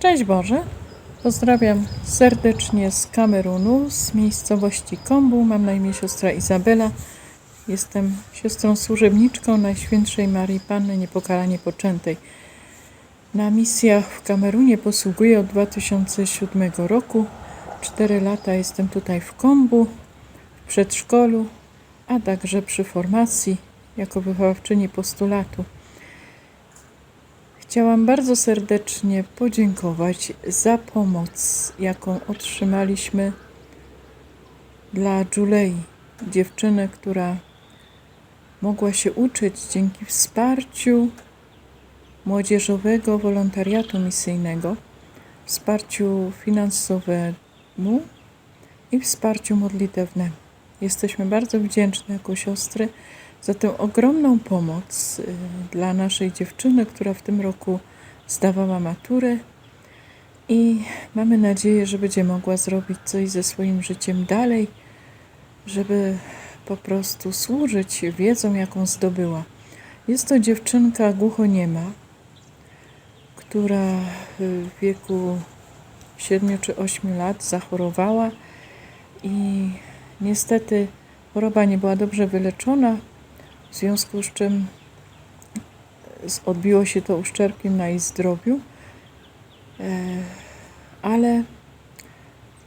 Szczęść Boże! Pozdrawiam serdecznie z Kamerunu, z miejscowości Kombu. Mam na imię siostra Izabela. Jestem siostrą służebniczką Najświętszej Marii Panny Niepokalanie Poczętej. Na misjach w Kamerunie posługuję od 2007 roku. Cztery lata jestem tutaj w Kombu, w przedszkolu, a także przy formacji jako wychowawczyni postulatu. Chciałam bardzo serdecznie podziękować za pomoc, jaką otrzymaliśmy dla Julei, dziewczyny, która mogła się uczyć dzięki wsparciu młodzieżowego wolontariatu misyjnego, wsparciu finansowemu i wsparciu modlitewnemu. Jesteśmy bardzo wdzięczne jako siostry za tę ogromną pomoc y, dla naszej dziewczyny, która w tym roku zdawała maturę i mamy nadzieję, że będzie mogła zrobić coś ze swoim życiem dalej, żeby po prostu służyć wiedzą, jaką zdobyła. Jest to dziewczynka głuchoniema, która w wieku 7 czy 8 lat zachorowała i niestety choroba nie była dobrze wyleczona, w związku z czym z- odbiło się to uszczerbkiem na jej zdrowiu, E, ale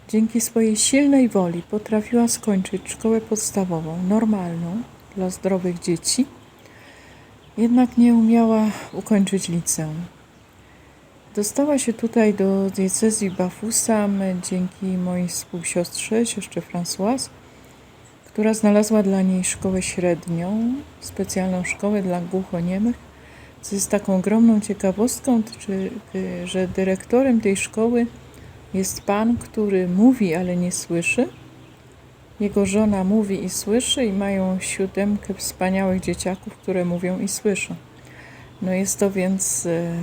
dzięki swojej silnej woli potrafiła skończyć szkołę podstawową, normalną dla zdrowych dzieci, jednak nie umiała ukończyć liceum. Dostała się tutaj do diecezji Bafusam dzięki mojej współsiostrze, siostrze Françoise, która znalazła dla niej szkołę średnią, specjalną szkołę dla głuchoniemych, co jest taką ogromną ciekawostką, czy, y, że dyrektorem tej szkoły jest pan, który mówi, ale nie słyszy. Jego żona mówi i słyszy i mają siódemkę wspaniałych dzieciaków, które mówią i słyszą. No jest to więc e,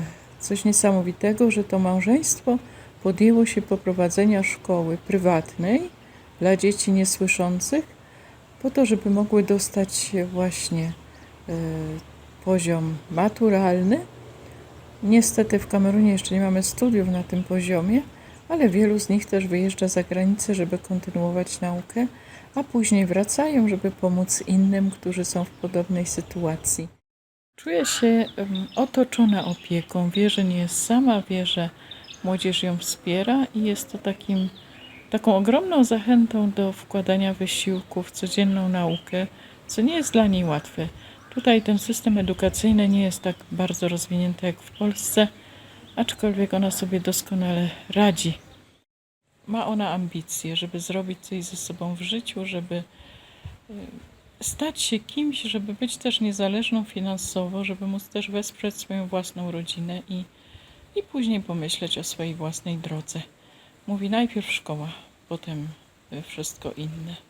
coś niesamowitego, że to małżeństwo podjęło się poprowadzenia szkoły prywatnej dla dzieci niesłyszących, po to, żeby mogły dostać właśnie e, poziom maturalny. Niestety w Kamerunie jeszcze nie mamy studiów na tym poziomie, ale wielu z nich też wyjeżdża za granicę, żeby kontynuować naukę, a później wracają, żeby pomóc innym, którzy są w podobnej sytuacji. Czuję się otoczona opieką. Wie, że nie jest sama, wie, że młodzież ją wspiera i jest to takim, taką ogromną zachętą do wkładania wysiłku w codzienną naukę, co nie jest dla niej łatwe. Tutaj ten system edukacyjny nie jest tak bardzo rozwinięty jak w Polsce, aczkolwiek ona sobie doskonale radzi. Ma ona ambicje, żeby zrobić coś ze sobą w życiu, żeby y, stać się kimś, żeby być też niezależną finansowo, żeby móc też wesprzeć swoją własną rodzinę i, i później pomyśleć o swojej własnej drodze. Mówi najpierw szkoła, potem y, wszystko inne.